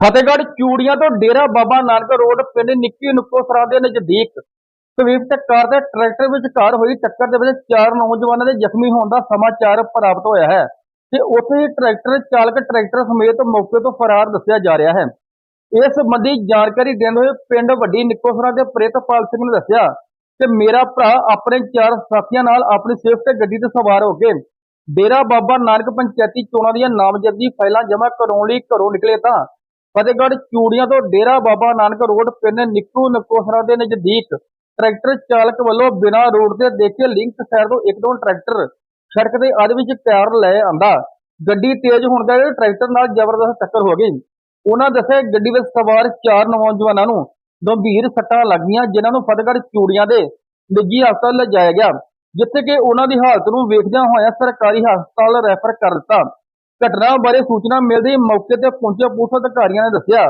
ਫਤਿਹਗੜ੍ਹ ਚੂੜੀਆਂ ਤੋਂ ਡੇਰਾ ਬਾਬਾ ਨਾਨਕ ਰੋਡ, ਪਿੰਡ ਨਿੱਕੀ ਨੁੱਕੋ ਸਰਾਂ ਦੇ ਨਜ਼ਦੀਕ ਸਵਿਫਟ ਕਾਰ ਤੇ ਟਰੈਕਟਰ ਵਿਚਕਾਰ ਹੋਈ ਟੱਕਰ ਦੇ ਵਿੱਚ ਚਾਰ ਨੌਜਵਾਨਾਂ ਦੇ ਜ਼ਖਮੀ ਹੋਣ ਦਾ ਸਮਾਚਾਰ ਪ੍ਰਾਪਤ ਹੋਇਆ ਹੈ ਤੇ ਉੱਥੇ ਹੀ ਟਰੈਕਟਰ ਚਾਲਕ ਟਰੈਕਟਰ ਸਮੇਤ ਮੌਕੇ ਤੋਂ ਫਰਾਰ ਦੱਸਿਆ ਜਾ ਰਿਹਾ ਹੈ। ਇਸ ਸੰਬੰਧੀ ਜਾਣਕਾਰੀ ਦਿੰਦੇ ਹੋਏ ਪਿੰਡ ਵੱਡੀ ਨਿੱਕੋਸਰਾ ਦੇ ਪ੍ਰਿਤਪਾਲ ਸਿੰਘ ਨੇ ਦੱਸਿਆ ਕਿ ਮੇਰਾ ਭਰਾ ਆਪਣੇ ਚਾਰ ਸਾਥੀਆਂ ਨਾਲ ਆਪਣੀ ਸਵਿਫਟ ਗੱਡੀ ਤੇ ਸਵਾਰ ਹੋ ਕੇ ਡੇਰਾ ਬਾਬਾ ਨਾਨਕ ਪੰਚਾਇਤੀ ਚੋਣਾਂ ਦੀਆਂ ਨਾਮਜ਼ਦਗੀ ਫਾਈਲਾਂ ਜਮ੍ਹਾਂ ਕਰਾਉਣ ਲਈ ਘਰੋਂ ਨਿਕਲੇ ਤਾਂ ਫਤਿਹਗੜ੍ਹ ਚੂੜੀਆਂ ਤੋਂ ਡੇਰਾ ਬਾਬਾ ਨਾਨਕ ਰੋਡ, ਪਿੰਡ ਨਿੱਕੂ ਨਕੋਸਰਾ ਦੇ ਨਜ਼ਦੀਕ ਟਰੈਕਟਰ ਚਾਲਕ ਵੱਲੋਂ ਬਿਨਾਂ ਰੋਡ ਤੇ ਦੇਖੇ ਲਿੰਕ ਸਾਈਡ ਤੋਂ ਇੱਕ ਦੋ ਟਰੈਕਟਰ ਸੜਕ ਦੇ ਅੱਧ ਵਿੱਚ ਟਾਇਰ ਲੈ ਆਂਦਾ। ਗੱਡੀ ਤੇਜ਼ ਹੋਣ ਕਰਕੇ ਟਰੈਕਟਰ ਨਾਲ ਜ਼ਬਰਦਸਤ ਟੱਕਰ ਹੋ ਗਈ। ਉਹਨਾਂ ਦੱਸਿਆ ਗੱਡੀ ਵਿੱਚ ਸਵਾਰ ਚਾਰ ਨੌਜਵਾਨਾਂ ਨੂੰ ਗੰਭੀਰ ਸੱਟਾਂ ਲੱਗੀਆਂ ਜਿਨ੍ਹਾਂ ਨੂੰ ਫਤਿਹਗੜ੍ਹ ਚੂੜੀਆਂ ਦੇ ਨਿੱਜੀ ਹਸਪਤਾਲ ਲਿਜਾਇਆ ਗਿਆ, ਜਿੱਥੇ ਕਿ ਉਹਨਾਂ ਦੀ ਹਾਲਤ ਨੂੰ ਵੇਖਦਿਆਂ ਹੋਇਆ ਸਰਕਾਰੀ ਹਸਪਤਾਲ ਰੈਫਰ ਕਰ ਦਿੱਤਾ। ਘਟਨਾ ਬਾਰੇ ਸੂਚਨਾ ਮਿਲਦੇ ਹੀ ਮੌਕੇ ਤੇ ਪਹੁੰਚੇ ਪੁਲਿਸ ਅਧਿਕਾਰੀਆਂ ਨੇ ਦੱਸਿਆ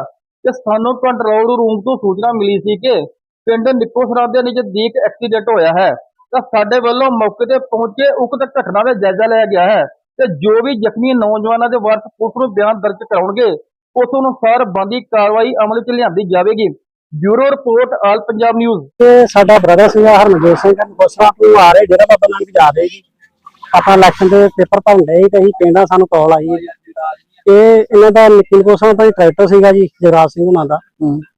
ਕਿ ਸਾਨੂੰ ਕੰਟਰੋਲ ਰੂਮ ਤੋਂ ਸੂਚਨਾ ਮਿਲੀ ਸੀ ਕਿ ਪਿੰਡ ਨਿੱਕੋਸਰਾ ਦੇ ਨਜ਼ਦੀਕ ਐਕਸੀਡੈਂਟ ਹੋਇਆ ਹੈ। ਤਾਂ ਸਾਡੇ ਵੱਲੋਂ ਮੌਕੇ ਤੇ ਪਹੁੰਚੇ ਉਕਤ ਘਟਨਾ ਦਾ ਜਾਇਜ਼ਾ ਲਿਆ ਗਿਆ ਹੈ ਤੇ ਜੋ ਵੀ ਜ਼ਖਮੀ ਨੌਜਵਾਨਾਂ ਦੇ ਵਾਰਸ ਪੁਲਿਸ ਨੂੰ ਬਿਆਨ ਦਰਜ ਕਰਾਉਣਗੇ, ਉਸ ਅਨੁਸਾਰ ਬੰਦੀ ਕਾਰਵਾਈ ਅਮਲ 'ਚ ਲਿਆਂਦੀ ਜਾਵੇਗੀ। Bureau report, all Punjab news. ਇਹ ਸਾਡਾ ਬ੍ਰਦਰ ਸੀਗਾ ਹਰਮਨਜੋਤ ਸਿੰਘ ਗੋਸਰਾ ਤੋਂ ਆ ਰਹੇ ਡੇਰਾ ਬਾਬਾ ਨਾਨਕ ਜਾ ਰਹੇ ਜੀ। ਆਪਾਂ ਇਲੈਕਸ਼ਨ ਦੇ ਪੇਪਰ ਭਰਨ ਸੀ ਤੇ ਅਸੀਂ ਪਿੰਡਾਂ ਸਾਨੂੰ ਕਾਲ ਆਈ। ਇਹ ਇਹਨਾਂ ਦਾ ਨਿਖਿਲ ਗੋਸਰਾ ਦਾ ਟਰੈਕਟਰ ਸੀਗਾ ਜੀ ਜਗਰਾਜ ਸਿੰਘ ਉਹਨਾਂ ਦਾ।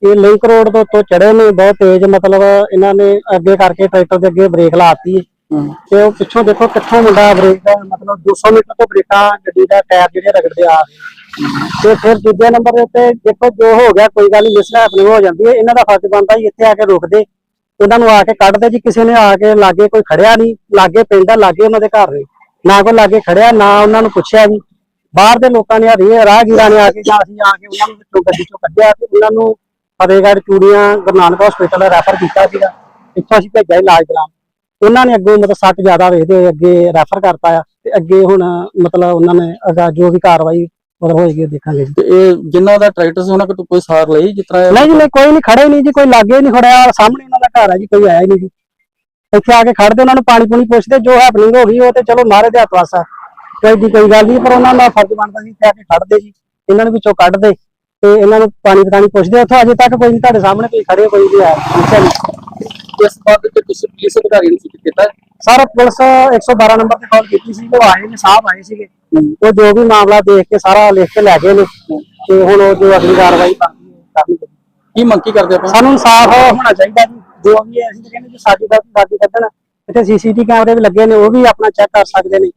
ਇਹ ਲਿੰਕ ਰੋਡ ਤੋਂ ਉੱਤੋਂ ਚੜੇ ਨੇ ਬਹੁਤ ਤੇਜ਼ ਮਤਲਬ ਇਹਨਾਂ ਨੇ ਅੱਗੇ ਕਰਕੇ ਟਰੈਕਟਰ ਦੇ ਅੱਗੇ ਬ੍ਰੇਕ ਲਾਤੀ ਤੇ ਉਹ ਪਿੱਛੋਂ ਦੇਖੋ ਕਿੱਥੋਂ ਮੁੰਡਾ ਬ੍ਰੇਕ ਦਾ ਮਤਲਬ 200 ਮੀਟਰ ਤੋਂ ਬ੍ਰੇਕਾਂ ਗੱਡੀ ਦਾ ਟਾਇਰ ਜਿਹੜੇ ਰਗੜਦੇ ਆ। ਤੇ ਫਿਰ ਦੂਜੇ ਨੰਬਰ ਦੇ ਉੱਤੇ ਦੇਖੋ ਜੋ ਹੋ ਗਿਆ ਕੋਈ ਗੱਲ ਨਹੀਂ ਮਿਸ ਹੈਪਨਿੰਗ ਹੋ ਜਾਂਦੀ ਹੈ ਇਹਨਾਂ ਦਾ ਫਰਜ਼ ਬਣਦਾ ਇੱਥੇ ਆ ਕੇ ਰੁਕਦੇ। ਉਹਨਾਂ ਨੂੰ ਆ ਕੇ ਕੱਢਦੇ ਜੀ ਕਿਸੇ ਨੇ ਆ ਕੇ ਲਾਗੇ ਕੋਈ ਖੜਿਆ ਨਹੀਂ ਲਾਗੇ ਪਿੰਡ ਆ ਲਾਗੇ ਉਹਨਾਂ ਦੇ ਘਰ ਨੇ। ਨਾ ਕੋਈ ਲਾਗੇ ਖੜਿਆ ਨਾ ਉਹਨਾਂ ਨੂੰ ਪੁੱਛਿਆ ਜੀ। ਬਾਹਰ ਦੇ ਲੋਕਾਂ ਨੇ ਰੇ ਰਾਹਗੀਰਾਂ ਨੇ ਆ ਕੇ ਜਾਂ ਅਸੀਂ ਆ ਕੇ ਉਹਨਾਂ ਨੂੰ ਵਿੱਚੋਂ ਗੱਡੀ ਚੋਂ ਕੱਢਿਆ ਤੇ ਉਹਨਾਂ ਨੂੰ ਫਤਿਹਗੜ੍ਹ ਚੂੜੀਆਂ ਗੁਰੂ ਨਾਨਕ ਹਸਪੀਟਲ ਰੈਫਰ ਕੀਤਾ ਸੀਗਾ। ਇੱਥੋਂ ਅਸੀਂ ਭੇਜਿਆ ਇਲਾਜ ਕਰਾਉਣ। ਉਹਨਾਂ ਨੇ ਅੱਗੋਂ ਮਤਲਬ ਸੱਟ ਜ਼ਿਆਦਾ ਵੇਖਦੇ ਅੱਗੇ ਰੈਫਰ ਕਰਤਾ ਆ ਤੇ ਅੱਗੇ ਹੁਣ ਮਤਲਬ ਉਹਨਾਂ ਨੇ ਅਗਾ ਜੋ ਵੀ ਕਾਰਵਾਈ ਮਤਲਬ ਹੋਏਗੀ ਦੇਖਾਂਗੇ ਜੀ। ਇਹ ਜਿਨ੍ਹਾਂ ਦਾ ਟਰੈਕਟਰ ਸੀ ਉਹਨਾਂ ਕੋਲ ਕੋਈ ਸਾਰ ਲਈ ਜਿਸ ਤਰ੍ਹਾਂ ਨਹੀਂ ਨਹੀਂ ਕੋਈ ਨਹੀਂ ਖੜੇ ਨਹੀਂ ਜੀ ਕੋਈ ਲਾਗੇ ਨਹੀਂ ਖੜਿਆ ਸਾਹਮਣੇ ਘਰ ਹੈ ਜੀ ਕੋਈ ਆਇਆ ਹੀ ਨਹੀਂ ਜੀ। ਇੱਥੇ ਆ ਕੇ ਖੜਦੇ ਉਹਨਾਂ ਨੂੰ ਪਾਣੀ ਪੂਣੀ ਪੁੱਛਦੇ ਜੋ ਹੈਪਨਿੰਗ ਹੋ ਗਈ ਉਹ ਤੇ ਚਲੋ ਮਾਰੇ ਦੇ ਹੱਥ ਵਾਸਾ ਕੋਈ ਦੀ ਕੋਈ ਗੱਲ ਨਹੀਂ ਪਰ ਉਹਨਾਂ ਦਾ ਫਰਜ਼ ਬਣਦਾ ਸੀ ਆ ਕੇ ਖੜਦੇ ਜੀ। ਇਹਨਾਂ ਨੂੰ ਵਿੱਚੋਂ ਕੱਢਦੇ ਤੇ ਇਹਨਾਂ ਨੂੰ ਪਾਣੀ ਪਤਾਣੀ ਪੁੱਛਦੇ ਉੱਥੋਂ ਅਜੇ ਤੱਕ ਕੋਈ ਨਹੀਂ ਤੁਹਾਡੇ ਸਾਹਮਣੇ ਕੋਈ ਖੜੇ ਕੋਈ ਨਹੀਂ ਆਇਆ। ਪੁੱਛਿਆ ਨਹੀਂ ਇਸ ਬਾਤ ਤੇ ਕਿਸੇ ਪੁਲਿਸ ਅਧਿਕਾਰੀ ਨੂੰ ਸੂਚਿਤ ਕੀਤਾ ਹੈ? ਸਰ ਪੁਲਿਸ 112 ਨੰਬਰ ਤੇ ਕਾਲ ਕੀਤੀ ਸੀ ਉਹ ਆਏ ਨੇ ਸਾਹਿਬ ਆਏ ਸੀਗੇ। ਉਹ ਜੋ ਵੀ ਮਾਮਲਾ ਦੇਖ ਕੇ ਸਾਰਾ ਲਿਖ ਕੇ ਲੈ ਗਏ ਨੇ। ਤੇ ਹੁਣ ਉਹ ਜੋ ਅਗਲੀ ਕਾਰਵਾਈ ਕਰਨੀ। ਕੀ ਮੰਗ ਕੀ ਕਰਦੇ ਆਪਾਂ? ਸਾਨੂੰ ਇਨਸਾਫ ਹੋਣਾ ਚਾਹੀਦਾ ਜੀ। ਜੋ ਵੀ ਹੈ ਅਸੀਂ ਤਾਂ ਕਹਿੰਦੇ ਜੀ ਸਾਡੀ ਦਾ ਦਾਦੀ ਕੱਢਣ। ਇੱਥੇ ਸੀਸੀਟੀ ਕੈਮਰੇ ਵੀ ਲੱਗੇ ਨੇ ਉਹ ਵੀ ਆਪਣਾ ਚੈੱਕ ਕਰ ਸਕਦੇ ਨੇ।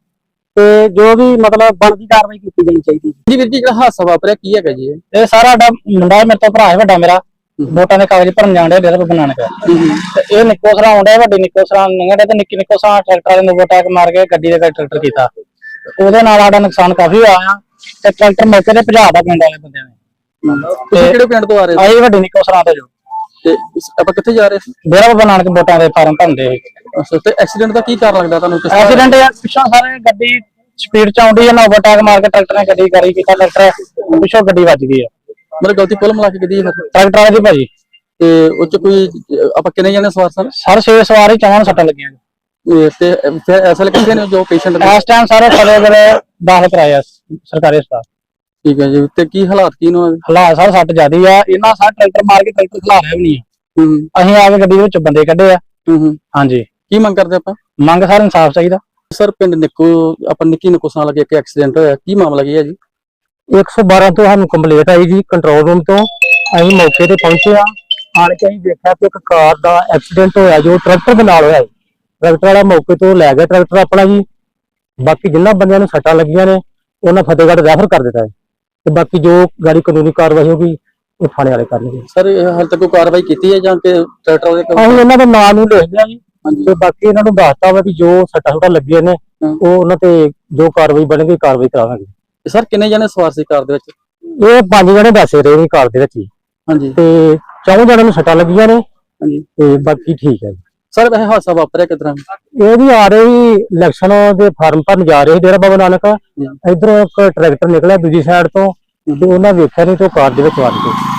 ਤੇ ਜੋ ਵੀ ਮਤਲਬ ਬਣਦੀ ਕਾਰਵਾਈ ਕੀਤੀ ਜਾਣੀ ਚਾਹੀਦੀ ਜੀ ਵੀਰ ਜੀ ਜਿਹੜਾ ਹਾਦਸਾ ਵਾਪਰਿਆ ਕੀ ਹੈਗਾ ਜੀ ਇਹ? ਇਹ ਸਾਰਾ ਸਾਡਾ ਮੁੰਡਾ ਹੈ, ਮੇਰੇ ਤੋਂ ਭਰਾ ਹੈ ਵੱਡਾ ਮੇਰਾ। ਵੋਟਾਂ ਦੇ ਕਾਗਜ਼ ਭਰਨ ਜਾਣ ਡਿਆ ਡੇਰਾ ਬਾਬਾ ਨਾਨਕ ਤੇ ਇਹ ਨਿੱਕੋ ਸਰਾ ਆਉਂਦਾ ਵੱਡੀ ਨਿੱਕੋ ਸਰਾ ਨੰਗੜੇ ਤੇ ਨਿੱਕੀ ਨਿੱਕੋ ਸਰਾ ਟਰੈਕਟਰ ਮਾਰ ਕੇ ਗੱਡੀ ਦੇ ਟਰੈਕਟਰ ਕੀਤਾ। ਉਹਦੇ ਨਾਲ ਸਾਡਾ ਨੁਕਸਾਨ ਕਾਫੀ ਹੋਇਆ ਤੇ ਟਰੈਕਟਰ ਮੌਕੇ ਤੇ ਭਜਾਦਾ ਪਿੰਡ ਵਾਲੇ ਬੰਦਿਆਂ ਨੇ। ਤੁਸੀਂ ਕਿਹੜੇ ਪਿੰਡ ਤੋਂ ਆ ਰਹੇ ਆਈ ਵੱਡੀ ਨਿੱਕੋ ਸਰਾ ਤੇ ਜੋ। ਤੇ ਇਸ- ਆਪਾਂ ਕਿੱਥੇ ਜਾ ਰਹੇ ਸੀ? ਡੇਰਾ ਬਾਬਾ ਨਾਨਕ ਵੋਟਾਂ ਦੇ ਫਾਰਮ ਅੱਛਾ ਤੇ ਐਕਸੀਡੈਂਟ ਦਾ ਕੀ ਕਾਰਨ ਲੱਗਦਾ ਤੁਹਾਨੂੰ? ਕਿਸ ਤਰ੍ਹਾਂ- ਐਕਸੀਡੈਂਟ ਯਾਰ ਪਿੱਛੋਂ ਸਾਰੇ ਗੱਡੀ ਸਪੀਡ ਚ ਆਉਂਦੀ ਹੈ ਨਾ ਓਵਰਟੇਕ ਮਾਰ ਕੇ ਟਰੈਕਟਰ ਨੇ ਗੱਡੀ ਕਰੀ ਕੀਤਾ ਟਰੈਕਟਰ ਪਿੱਛੋਂ ਗੱਡੀ ਵੱਜ ਗਈ ਹੈ ਮਤਲਬ ਗਲਤੀ ਕੁੱਲ ਮਿਲਾ ਕੇ ਕਿਹਦੀ ਹੈ ਫਿਰ? ਟਰੈਕਟਰ ਵਾਲੇ ਦੀ ਭਾਜੀ। ਤੇ ਉਹ ਚ ਕੋਈ ਅਹ, ਆਪਾਂ ਕਿੰਨੇ ਜਣੇ ਸਵਾਰ ਸਨ? ਸਰ ਛੇ ਸਵਾਰੀ ਚੌਂ ਨੂੰ ਸੱਟਾਂ ਲੱਗੀਆਂ ਇਹ ਤੇ ਫਿਰ ਅਸਲ ਕਿੱਥੇ ਨੇ ਜੋ ਪੇਸ਼ੈਂਟ ਨੇ? ਇਸ ਟਾਈਮ ਸਾਰੇ ਵੇਲੇ ਦਾਖਲ ਕਰਾਇਆ ਸਰਕਾਰੀ ਹਸਪਤਾਲ। ਠੀਕ ਹੈ ਜੀ ਤੇ ਕੀ ਹਾਲਾਤ ਕੀ ਨੇ ਦੇ? ਹਾਲਾਤ ਸਰ ਸੱਟ ਜਿਆਦੀ ਆ। ਇਹਨਾਂ ਸਾਰ ਟਰੈਕਟਰ ਮਾਰ ਕੇ ਟਰੈਕਟਰ ਖਲਾ ਰਿਹਾ ਵੀ ਨਹੀਂ। ਹੂੰ ਅਸੀਂ ਆ ਕੇ ਗੱਡੀ ਦੇ ਵਿੱਚ ਬੰਦੇ ਕੱਢੇ ਆ। ਹੂੰ ਹੂੰ। ਹਾਂਜੀ। ਕੀ ਮੰਗ ਕਰਦੇ ਆਪਾਂ? ਮੰਗ ਸਰ ਇਨਸਾਫ ਚਾਹੀਦਾ। ਸਰ ਪਿੰਡ ਨਿੱਕੋ ਆਪਾਂ ਨਿੱਕੀ ਨਿੱਕੋ ਨਾਲ ਲੱਗੇ ਇੱਕ ਐਕਸੀਡੈਂਟ ਹੋਇਆ। ਕੀ ਮਾਮਲਾ ਕੀ ਹੈ ਜੀ? 112 ਤੋਂ ਸਾਨੂੰ ਕੰਪਲੀਟ ਆਈ ਜੀ ਕੰਟਰੋਲ ਰੂਮ ਤੋਂ। ਅਸੀਂ ਮੌਕੇ ਤੇ ਪਹੁੰਚੇ ਆ। ਆਣ ਕੇ ਅਸੀਂ ਦੇਖਿਆ ਕਿ ਇੱਕ ਕਾਰ ਦਾ ਐਕਸੀਡੈਂਟ ਹੋਇਆ ਜੋ ਟਰੈਕਟਰ ਦੇ ਨਾਲ ਹੋਇਆ ਹੈ ਟਰੈਕਟਰ ਵਾਲਾ ਮੌਕੇ ਤੋਂ ਲੈ ਗਿਆ ਟਰੈਕਟਰ ਆਪਣਾ ਜੀ। ਬਾਕੀ ਜਿੰਨਾ ਬੰਦਿਆਂ ਨੂੰ ਸੱਟਾਂ ਲੱਗੀਆਂ ਨੇ ਉਹਨਾਂ ਫਤਿਹਗੜ੍ਹ ਰੈਫਰ ਕਰ ਦਿੱਤਾ ਹੈ ਤੇ ਬਾਕੀ ਜੋ ਗਾੜੀ ਕਾਨੂੰਨੀ ਕਾਰਵਾਈ ਹੋਗੀ ਉਹ ਥਾਣੇ ਵਾਲੇ ਕਰਨਗੇ। ਸਰ ਇਹ ਹਾਲ ਤੱਕ ਕੋਈ ਕਾਰਵਾਈ ਕੀਤੀ ਹੈ ਜਾਂ ਕਿ ਟਰੈਕਟਰ ਉਹਦੇ ਅਸੀਂ ਇਹਨਾਂ ਦੇ ਨਾਂ ਨੂੰ ਲਿਖ ਲਿਆ ਜੀ। ਤੇ ਬਾਕੀ ਇਹਨਾਂ ਨੂੰ ਦੱਸਤਾ ਵਾ ਵੀ ਜੋ ਸੱਟਾਂ ਸੁੱਟਾਂ ਲੱਗੀਆਂ ਨੇ ਹਾਂ। ਉਹ ਉਹਨਾਂ ਤੇ ਜੋ ਕਾਰਵਾਈ ਬਣੇਗੀ ਕਾਰਵਾਈ ਕਰਾਵਾਂਗੇ। ਸਰ ਕਿੰਨੇ ਜਣੇ ਸਵਾਰ ਸੀ ਕਾਰ ਦੇ ਵਿੱਚ? ਇਹ ਪੰਜ ਜਣੇ ਦੱਸੇ ਰਹੇ ਨੇ ਕਾਰ ਦੇ ਵਿੱਚ ਹੀ। ਹਾਂਜੀ। ਤੇ ਚੌਂ ਜਣਿਆਂ ਨੂੰ ਸੱਟਾਂ ਲੱਗੀਆਂ ਨੇ। ਹਾਂਜੀ। ਤੇ ਬਾਕੀ ਠੀਕ ਹੈ ਜੀ। ਸਰ ਇਹ ਹਾਦਸਾ ਵਾਪਰਿਆ ਕਿਦਾਂ ਇਹ ਵੀ ਆ ਰਹੇ ਸੀ ਇਲੈਕਸ਼ਨ ਦੇ ਫਾਰਮ ਭਰਨ ਜਾ ਰਹੇ ਡੇਰਾ ਬਾਬਾ ਨਾਨਕ। ਇਧਰੋਂ ਇੱਕ ਟਰੈਕਟਰ ਨਿਕਲਿਆ ਦੂਜੀ ਸਾਈਡ ਤੋਂ ਤੇ ਉਹਨਾਂ ਵੇਖਿਆ ਨਹੀਂ ਤੇ ਉਹ ਕਾਰ ਦੇ ਵਿੱਚ ਵੜ ਗਏ।